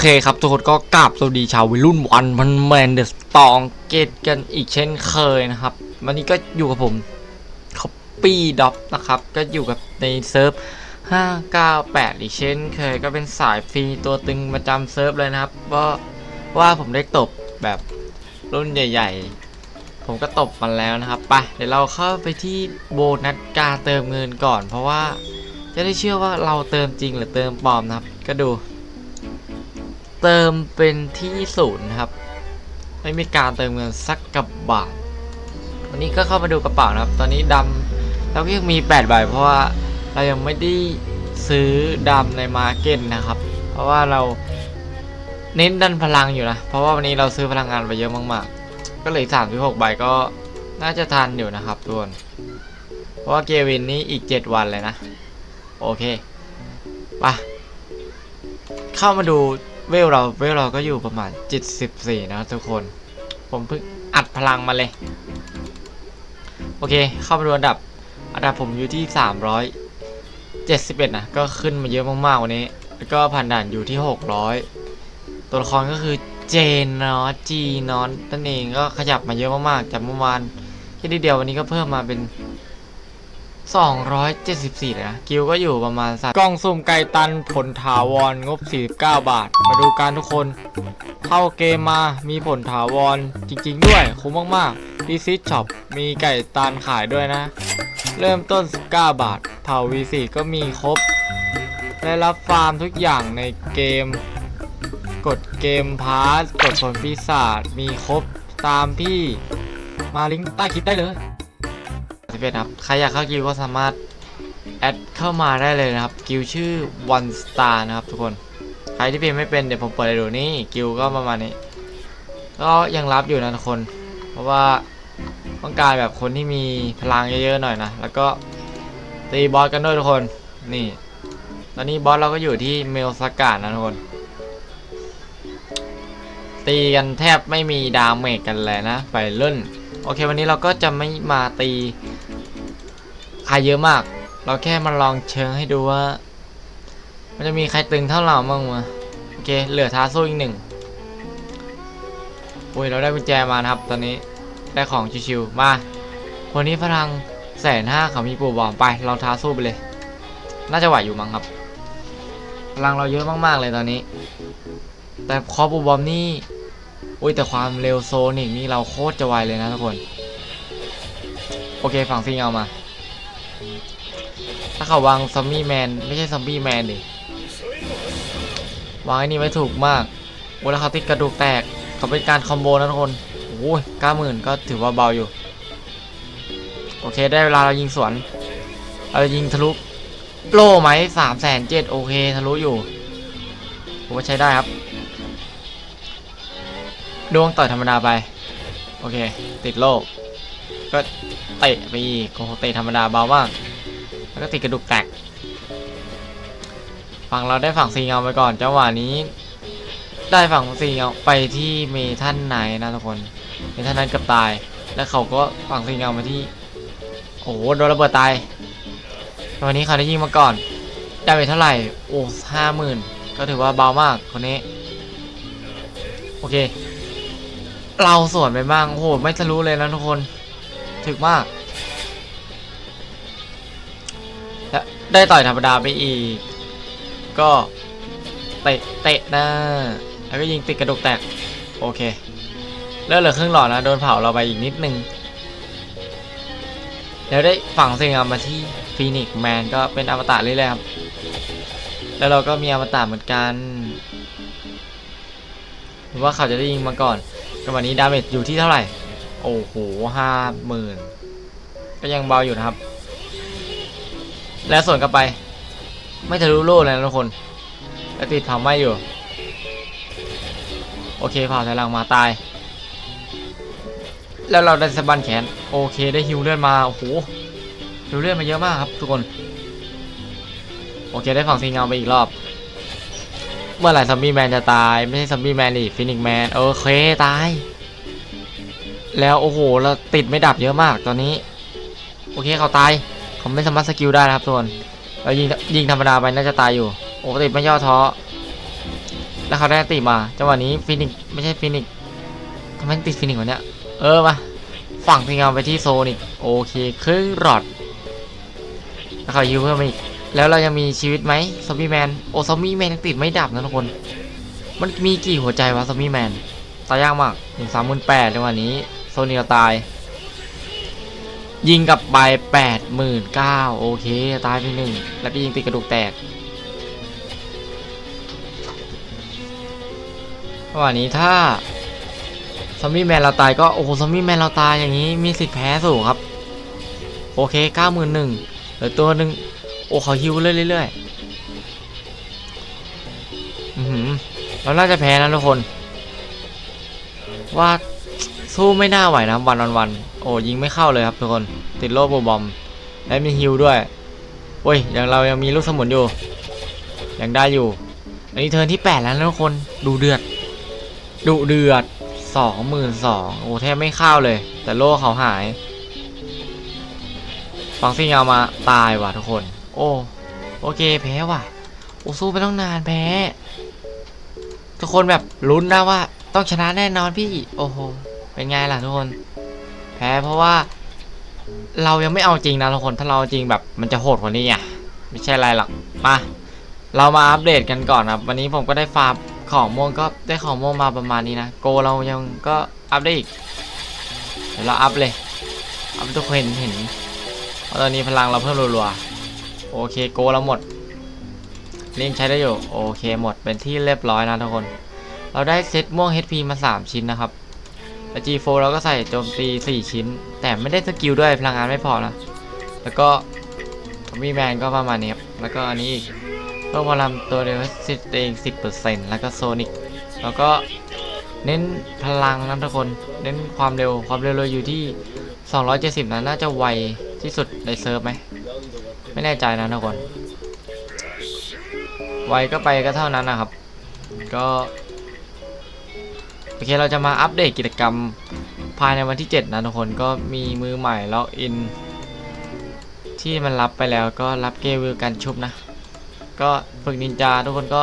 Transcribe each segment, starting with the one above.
เคครับ ทุกคนก็กราบสวัสดีชาววัยรุ่นวันพันแมนเดสตองเกตกันอีกเช่นเคยนะครับ วันนี้ก็อยู่กับผมคอปปี้ด็อปนะครับ ก็อยู่กับในเซิร์ฟ 598 อีกเช่นเคยก็เป็นสายฟรีตัวตึงประจำเซิร์ฟเลยนะครับว่าว่าผมได้ตบแบบรุ่นใหญ่ ๆ ผมก็ตบมันแล้วนะครับไปเดี๋ยวเราเข้าไปที่โบนัสการเติมเงินก่อน เพราะว่าจะได้เชื่อว่าเราเติมจริงหรือเติมปลอมนะครับ ก็ดู เติมเป็นที่ศูนย์ครับ ไม่มีการเติมเงินสักกับบาทวันนี้ก็เข้ามาดูกระเป๋านะครับ ตอนนี้ดำเราก็ยังมี8ใบเพราะว่าเรายังไม่ได้ซื้อดำในมาเก็ตนะครับ เพราะว่าเราเน้นดันพลังอยู่นะ เพราะว่าวันนี้เราซื้อพลังงานไปเยอะมากๆ ก็เลือสามสิบหกใบก็น่าจะทันอยู่นะครับทุกคนเพราะว่าเกวินนี้อีก 7 วันเลยนะ โอเคไปเข้ามาดู เวลเราเวลเราก็อยู่ประมาณ74นะทุกคน ผมเพิ่งอัดพลังมาเลย โอเค เข้ามาดูอันดับ อันดับผมอยู่ที่371นะ ก็ขึ้นมาเยอะมากๆวันนี้ แล้วก็ผ่านด่านอยู่ที่600ตัวละครก็คือเจนนาะจีนอนนั่นเองก็ขยับมาเยอะมากๆจากเมื่อวานแค่นิดเดียววันนี้ก็เพิ่มมาเป็น 274เลยนะกิวก็อยู่ประมาณสักกล่องสุ่มไก่ตันผลถาวรงบ 49 บาท มาดูกันทุกคน เข้าเกมมามีผลถาวรจริง ๆ ด้วย คุ้มมากๆดีซิช็อปมีไก่ตันขายด้วยนะ เริ่มต้น 19 บาทเผ่า V4 ก็มีครบ ได้รับฟาร์มทุกอย่างในเกม กดเกมพาสกดผลปีศาจมีครบตามที่มาลิงก์ใต้คลิปได้เลย 11ครับ ใครอยากเข้ากิลก็สามารถแอดเข้ามาได้เลยนะครับ กิลชื่อ One Star นะครับทุกคน ใครที่เป็นไม่เป็นเดี๋ยวผมเปิดให้ดูนี่กิลก็ประมาณนี้ ก็ยังรับอยู่นะทุกคน เพราะว่าต้องการแบบคนที่มีพลังเยอะๆหน่อยนะ แล้วก็ตีบอสกันด้วยทุกคน นี่ ตอนนี้บอสเราก็อยู่ที่เมลสกาดนะทุกคน ตีกันแทบไม่มีดาเมจกันเลยนะ ไปเล่น โอเควันนี้เราก็จะไม่มาตี ใครเยอะมาก เราแค่มาลองเชิงให้ดูว่า มันจะมีใครตึงเท่าเราบ้างวะโอเค เหลือท้าสู้อีกหนึ่งอุ้ยเราได้กุญแจมานะครับ ตอนนี้ได้ของชิวๆมาคนนี้พลังแสนห้าเขามีปู่บอมไป เราท้าสู้ไปเลย น่าจะไหวอยู่มั้งครับพลังเราเยอะมากๆเลยตอนนี้ แต่คอปู่บอมนี่อุ้ยแต่ความเร็วโซนิกนี่เราโคตรจะไวเลยนะทุกคน โอเคฝั่งซิงเอามา ถ้าเขาวางซอมบี้แมนไม่ใช่ซอมบี้แมนดิวางไอ้นี่ไว้ถูกมากโอ้แล้วเขาติดกระดูกแตกเขาเป็นการคอมโบนะทุกคนโอ้ยเก้าหมื่นก็ถือว่าเบาอยู่ โอเคได้เวลาเรายิงสวนเรายิงทะลุโล่ไหมสามแสนเจ็ดโอเคทะลุอยู่ผมว่าใช้ได้ครับดวงต่อยธรรมดาไป โอเค ติดโลก ก็เตะไปอีกโอ้เตะธรรมดาเบามากแล้วก็ติดกระดูกแตกฝั่งเราได้ฝั่งซีเงาไปก่อนจังหวะนี้ ได้ฝั่งซีเงาไปที่เมทันไนนะทุกคนเมทันไนกือบตาย แล้วเขาก็ฝั่งซีเงามาที่โอ้โหโดนระเบิดตายตอนนี้เขาได้ยิงมาก่อน ได้ไปเท่าไหร่โอ้ห้าหมื่นก็ถือว่าเบามากคนนี้โอเค เราสวนไปบ้างโอ้โหไม่ทะลุเลยนะทุกคน ถึกมากและได้ต่อยธรรมดาไปอีก ก็เตะเตะน้าแล้วก็ยิงติดกระดูกแตก โอเคแล้วเหลือครึ่งหลอดนะโดนเผาเราไปอีกนิดนึงแล้วได้ฝั่งเซงามาที่ฟีนิกแมนก็เป็นอมตะเรื่อยๆครับ แล้วเราก็มีอมตะเหมือนกันว่าเขาจะได้ยิงมาก่อนก็วันนี้ดาเมจอยู่ที่เท่าไหร่ โอ้โหห้าหมื่นก็ยังเบาอยู่นะครับ แล้วส่วนกลับไป ไม่ทะลุโล่เลยนะทุกคนแต่ติดเผาไหม้อยู่ โอเคเผาถอยหลังมาตาย แล้วเราได้สะบันแขน โอเคได้ฮิวเลือดมา โอ้โหฮิวเลือดมาเยอะมากครับ ทุกคน โอเคได้ฝั่งซีเงาไปอีกรอบ เมื่อไหร่ซอมบี้แมนจะตาย ไม่ใช่ซอมบี้แมนดิฟินิกแมน โอเคตาย แล้วโอ้โหเราติดไม่ดับเยอะมากตอนนี้ โอเคเขาตายเขาไม่สามารถสกิลได้นะครับทุกคนเรายิงยิงธรรมดาไปน่าจะตายอยู่โอ้ติดไม่ย่อท้อแล้วเขาได้ติมาจังหวะนี้ฟินิกไม่ใช่ฟินิกทำไมติดฟินิกวะเนี่ยเออมาฝั่งพิงเอาไปที่โซนิกโอเคครึ่งหลอดแล้วเขายิวเพิ่มอีกแล้วเรายังมีชีวิตไหมซอมบี้แมนโอ้ซอมบี้แมนยังติดไม่ดับนะทุกคน มันมีกี่หัวใจวะซอมบี้แมนตายยากมากหนึ่งสามหมื่นแปดจังหวะนี้ โซนิกตาย ยิงกลับไปแปดหมื่นเก้าโอเค ตายไปหนึ่งแล้วก็ยิงติดกระดูกแตกว่านี้ถ้าซอมบี้แมนเราตายก็โอ้โหซอมบี้แมนเราตายอย่างนี้มีสิทธิ์แพ้สูงครับ โอเคเก้าหมื่นหนึ่งเหลือตัวหนึ่งโอ้เขาฮิวเรื่อยๆอือหือเราน่าจะแพ้นะทุกคน ว่า สู้ไม่น่าไหวนะวันวันวันโอ้ยิงไม่เข้าเลยครับทุกคนติดโลโบบอม และมีฮิวด้วยโอ้ยอย่างเรายังมีลูกสมุนอยู่ยังได้อยู่ อันนี้เทิร์นที่ 8 แล้วนะทุกคนดูเดือดดุเดือดสองหมื่นสองโอ้แทบไม่เข้าเลย แต่โลเขาหายฟังซิงเอามาตายว่ะทุกคน โอ้โอเคแพ้ว่ะโอ้สู้ไปต้องนานแพ้ทุกคนแบบลุ้นนะว่าต้องชนะแน่นอนพี่ โอ้โห เป็นไงล่ะทุกคน แพ้เพราะว่า เรายังไม่เอาจริงนะทุกคน ถ้าเราจริงแบบมันจะโหดกว่านี้ไงไม่ใช่อะไรหรอก มา เรามาอัปเดตกันก่อนครับ วันนี้ผมก็ได้ฟาร์มของม่วงก็ได้ของม่วงมาประมาณนี้นะ โกเรายังก็อัพได้อีก เดี๋ยวเราอัพเลย อัพทุกคนเห็นเห็นว่าตอนนี้พลังเราเพิ่มรัวๆ โอเคโกเราหมดลิงใช้ได้อยู่ โอเคหมดเป็นที่เรียบร้อยนะทุกคน เราได้เซตม่วง HP มา 3 ชิ้นนะครับ แล้ว G4 เราก็ใส่โจมตี 4 ชิ้น แต่ไม่ได้สกิลด้วยพลังงานไม่พอนะ แล้วก็มีแมนก็ประมาณนี้ครับแล้วก็อันนี้อีกเพิ่มพลังตัวเดียวสิบเอง10%แล้วก็โซนิกแล้วก็เน้นพลังนะทุกคนเน้นความเร็วความเร็วเราอยู่ที่ 270นะน่าจะไวที่สุดในเซิร์ฟไหมไม่แน่ใจนะทุกคนไวก็ไปก็เท่านั้นนะครับ ก็ โอเคเราจะมาอัปเดตกิจกรรมภายในวันที่ 7 นะทุกคนก็มีมือใหม่ล็อกอิน ที่มันรับไปแล้วก็รับเกวิลกันชุบนะ ก็ฝึกนินจาทุกคนก็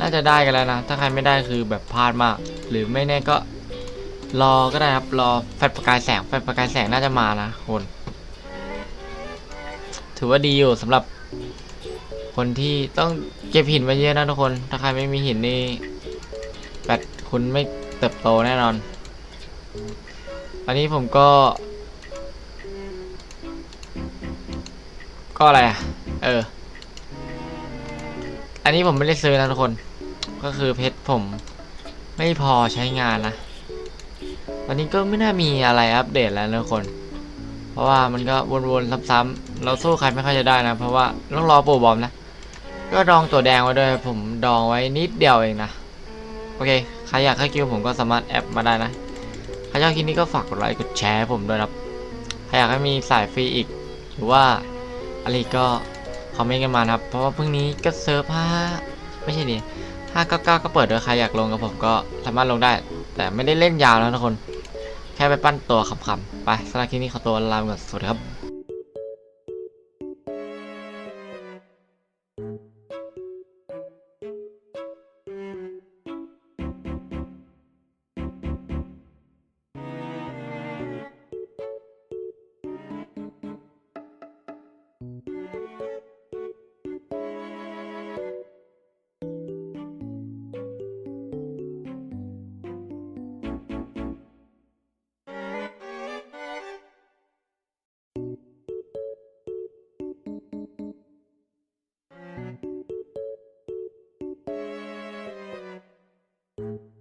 น่าจะได้กันแล้วนะ ถ้าใครไม่ได้คือแบบพลาดมาก หรือไม่แน่ก็รอก็ได้ครับรอแฟลประกายแสงแฟลประกายแสงน่าจะมานะคน ถือว่าดีอยู่สำหรับ คนที่ต้องเก็บหินไว้เยอะนะทุกคน ถ้าใครไม่มีหินนี่แบตคุณไม่ เติบโตแน่นอน อันนี้ผมก็ ก็อะไรอะ เออ อันนี้ผมไม่ได้ซื้อนะทุกคน ก็คือเพชรผมไม่พอใช้งานนะ ตอนนี้ก็ไม่น่ามีอะไรอัปเดตแล้วนะทุกคน เพราะว่ามันก็วนๆซ้ำๆเราสู้ใครไม่ค่อยจะได้นะ เพราะว่าต้องรอปู่บอมนะ ก็ดองตัวแดงไว้ด้วยผมดองไว้นิดเดียวเองนะ โอเค ใครอยากให้คิวผมก็สามารถแอปมาได้นะ ใครชอบคลิปนี้ก็ฝากกดไลค์กดแชร์ผมด้วยนะครับ ใครอยากให้มีสายฟรีอีก หรือว่าอะไรก็คอมเมนต์กันมาครับ เพราะว่าเพรุ่งนี้ก็เซิร์ฟห้าไม่ใช่ดิห้าเก้าเก้าก็เปิดด้วยใครอยากลงกับผมก็สามารถลงได้ แต่ไม่ได้เล่นยาวแล้วทุกคน แค่ไปปั้นตัวขำๆไปสำหรับคลิปนี้ขอตัวลาไปก่อนสวัสดีครับ you.